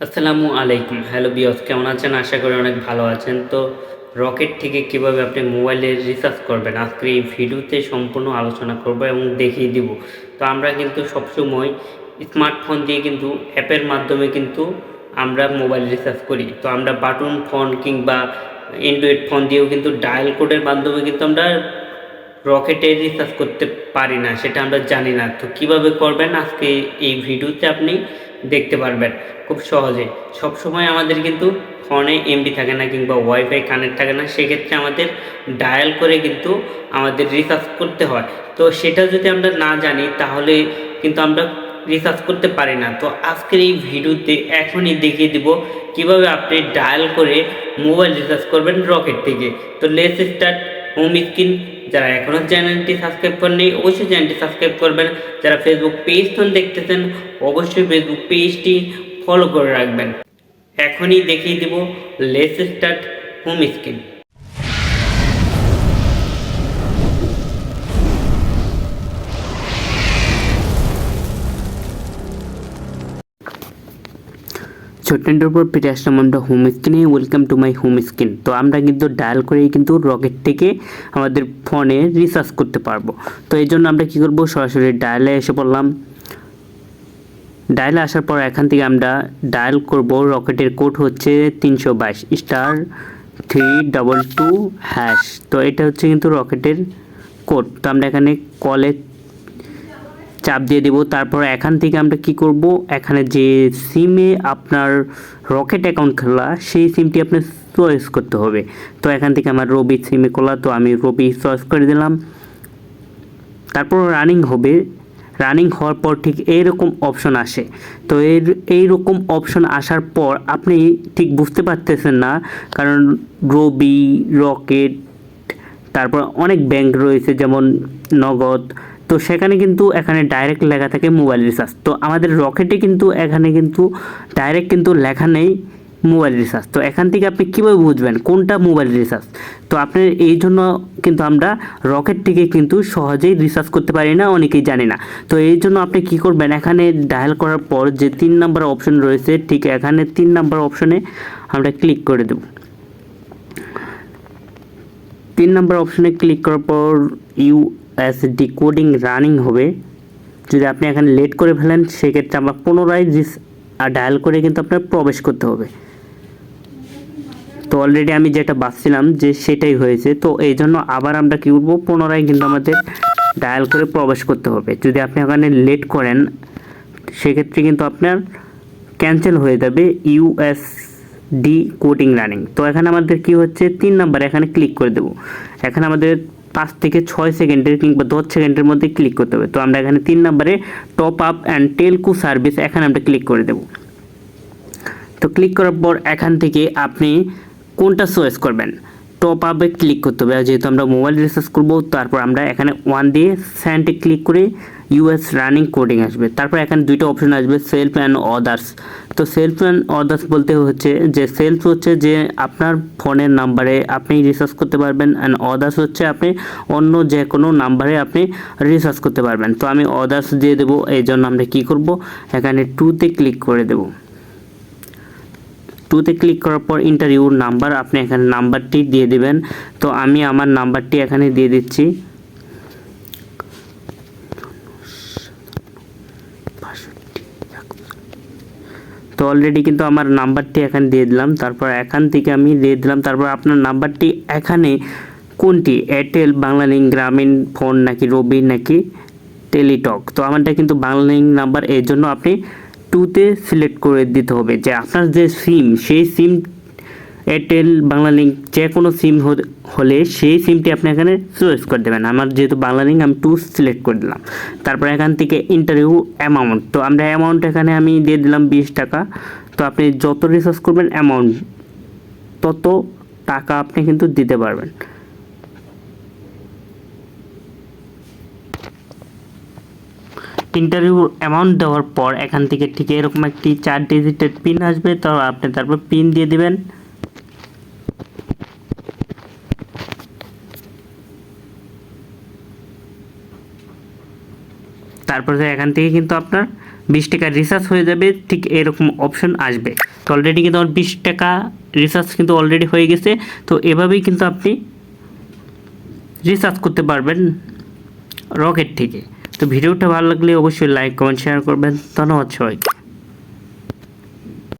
আসসালামু আলাইকুম। হ্যালো বিয়স কেমন আছেন? আশা করি অনেক ভালো আছেন। তো রকেট থেকে কীভাবে আপনি মোবাইলে রিচার্জ করবেন? আজকে এই ভিডিওতে সম্পূর্ণ আলোচনা করব এবং দেখিয়ে দিব। তো আমরা কিন্তু সবসময় স্মার্টফোন দিয়ে কিন্তু অ্যাপের মাধ্যমে কিন্তু আমরা মোবাইল রিচার্জ করি। তো আমরা বাটন ফোন কিংবা অ্যান্ড্রয়েড ফোন দিয়েও কিন্তু ডায়াল কোডের মাধ্যমে কিন্তু আমরা রকেটে রিচার্জ করতে পারি না, সেটা আমরা জানি না। তো কীভাবে করবেন? আজকে এই ভিডিওতে আপনি দেখতে পারবেন। খুব সহজে। সবসময় আমাদের কিন্তু ফোনে এমবি থাকে না কিংবা ওয়াইফাই কানেক্ট থাকে না। সেক্ষেত্রে আমাদের ডায়াল করে কিন্তু আমাদের রিচার্জ করতে হয়। তো সেটা যদি আমরা না জানি, তাহলে কিন্তু আমরা রিচার্জ করতে পারি না। তো আজকের এই ভিডিওতে এখনই দেখিয়ে দিব কীভাবে আপনি ডায়াল করে মোবাইল রিচার্জ করবেন রকেট থেকে। তো লেস স্টার্ট হোম স্ক্রিন যারা এখনও চ্যানেলটি সাবস্ক্রাইব করেনি অবশ্যই চ্যানেলটি সাবস্ক্রাইব করবেন। যারা ফেসবুক পেজ দেখতেছেন, অবশ্যই ফেসবুক পেজটি ফলো করে রাখবেন। এখনই দেখিয়ে দিব লেস স্টার্ট হোম স্ক্রিন ছোট্টের উপর ফিরে আসলাম আমরা হোম স্ক্রিনে welcome to my home screen তো আমরা কিন্তু ডায়াল করেই কিন্তু রকেট থেকে আমাদের ফোনে রিচার্জ করতে পারব। তো এই জন্য আমরা কী করব? সরাসরি ডায়ালে এসে পড়লাম। ডায়ালে আসার পর এখান থেকে আমরা ডায়াল করব। রকেটের কোড হচ্ছে তিনশো বাইশ, star three double two hash. তো এটা হচ্ছে কিন্তু রকেটের কোড। তো আমরা এখানে কলে চাপ দিয়ে দেব। তারপর এখান থেকে আমরা কি করব? এখানে যে সিমে আপনার রকেট অ্যাকাউন্ট খোলা, সেই সিমটি আপনার চয়েস করতে হবে। তো এখান থেকে আমার রবি সিমে খোলা, তো আমি রবি চয়েস করে দিলাম। তারপর রানিং হবে। রানিং হওয়ার পর ঠিক এইরকম অপশন আসে। তো এর, এইরকম অপশন আসার পর আপনি ঠিক বুঝতে পারতেছেন না, কারণ রবি রকেট তারপর অনেক ব্যাংক রয়েছে, যেমন নগদ তো সেখানে কিন্তু এখানে ডাইরেক্ট লেখা থাকে মোবাইল রিচার্জ তো আমাদের রকেটে কিন্তু এখানে কিন্তু ডাইরেক্ট কিন্তু লেখা নেই মোবাইল রিচার্জ তো এখান থেকে আপনি কীভাবে বুঝবেন কোনটা মোবাইল রিচার্জ তো আপনার এই জন্য কিন্তু আমরা রকেট থেকে কিন্তু সহজেই রিচার্জ করতে পারি না, অনেকেই জানি না। তো এই জন্য আপনি কি করবেন, এখানে ডায়াল করার পর যে তিন নাম্বার অপশন রয়েছে, ঠিক এখানে তিন নাম্বার অপশনে আমরা ক্লিক করে দেব। তিন নাম্বার অপশনে ক্লিক করার পর ইউএসডি কোডিং রানিং হবে। যদি আপনি এখানে লেট করে ফেলেন, সেক্ষেত্রে আমরা পুনরায় রিস ডায়াল করে কিন্তু আপনার প্রবেশ করতে হবে। তো অলরেডি আমি যেটা বাঁচছিলাম যে সেটাই হয়েছে। তো এই জন্য আবার আমরা কী করব? পুনরায় কিন্তু আমাদের ডায়াল করে প্রবেশ করতে হবে। যদি আপনি ওখানে লেট করেন, সেক্ষেত্রে কিন্তু আপনার ক্যান্সেল হয়ে যাবে ইউএস ডি কোডিং রানিং তো এখানে আমাদের কি হচ্ছে? তিন নাম্বার এখানে ক্লিক করে দেবো। এখানে আমাদের পাঁচ থেকে ছয় সেকেন্ডের কিংবা দশ সেকেন্ডের মধ্যে ক্লিক করতে হবে। তো আমরা এখানে তিন নাম্বারে top up and telco service এখানে আমরা ক্লিক করে দেবো। তো ক্লিক করার পর এখান থেকে আপনি কোনটা চয়েস করবেন? টপ আপে ক্লিক করতে হবে। যেহেতু আমরা মোবাইল রিচার্জ করব, তারপর আমরা এখানে ওয়ান দিয়ে স্যান্ডে ক্লিক করে ইউএস রানিং কোডিং আসবে। তারপর এখানে দুইটা অপশন আসবে সেলফ অ্যান্ড অদার্স তো সেলফ অ্যান্ড অদার্স বলতে হচ্ছে যে সেলফ হচ্ছে যে, আপনার ফোনের নাম্বারে আপনি রিসার্চ করতে পারবেন অ্যান্ড অদার্স হচ্ছে আপনি অন্য যে কোনো নাম্বারে আপনি রিসার্চ করতে পারবেন। তো আমি অদার্স দিয়ে দেবো, এই জন্য আমরা কী করব? এখানে টুতে ক্লিক করে দেবো। টুতে ক্লিক করার পর ইন্টারভিউর নাম্বার আপনি এখানে নাম্বারটি দিয়ে দিবেন। তো আমি আমার নাম্বারটি এখানে দিয়ে দিচ্ছি। তো অলরেডি কিন্তু আমার নাম্বারটি এখানে দিয়ে দিলাম। তারপর এখান থেকে আমি দিয়ে দিলাম। তারপর আপনার নাম্বারটি এখানে কোনটি? এয়ারটেল বাংলালিংক গ্রামীণ ফোন নাকি রবি নাকি টেলিটক তো আমারটা কিন্তু বাংলালিংক নাম্বার, এর জন্য আপনি টুতে সিলেক্ট করে দিতে হবে যে আপনার যে সিম সেই সিম এয়ারটেল বাংলালিংক যে কোনো সিম হলে সেই সিমটি আপনি এখানে চয়েস করে দেবেন। আমার যেহেতু বাংলালিংক আমি টু সিলেক্ট করে দিলাম। তারপর এখান থেকে ইন্টারভিউ অ্যামাউন্ট তো আমরা অ্যামাউন্ট এখানে আমি দিয়ে দিলাম বিশ টাকা। তো আপনি যত রিচার্জ করবেন অ্যামাউন্ট তত টাকা আপনি কিন্তু দিতে পারবেন। ইন্টারভিউ অ্যামাউন্ট দেওয়ার পর এখান থেকে ঠিক এরকম একটি চার ডিজিটের পিন আসবে। তো আপনি তারপর পিন দিয়ে দিবেন। তারপরে এখান থেকে কিন্তু আপনার বিশ টাকা রিচার্জ হয়ে যাবে, ঠিক এরকম অপশন আসবে। তো অলরেডি কিন্তু আমার বিশ টাকা রিচার্জ কিন্তু অলরেডি হয়ে গেছে, তো এভাবেই কিন্তু আপনি রিচার্জ করতে পারবেন রকেট থেকে। তো ভিডিওটা ভালো লাগলে অবশ্যই লাইক কমেন্ট শেয়ার করবেন। ধন্যবাদ সবাইকে।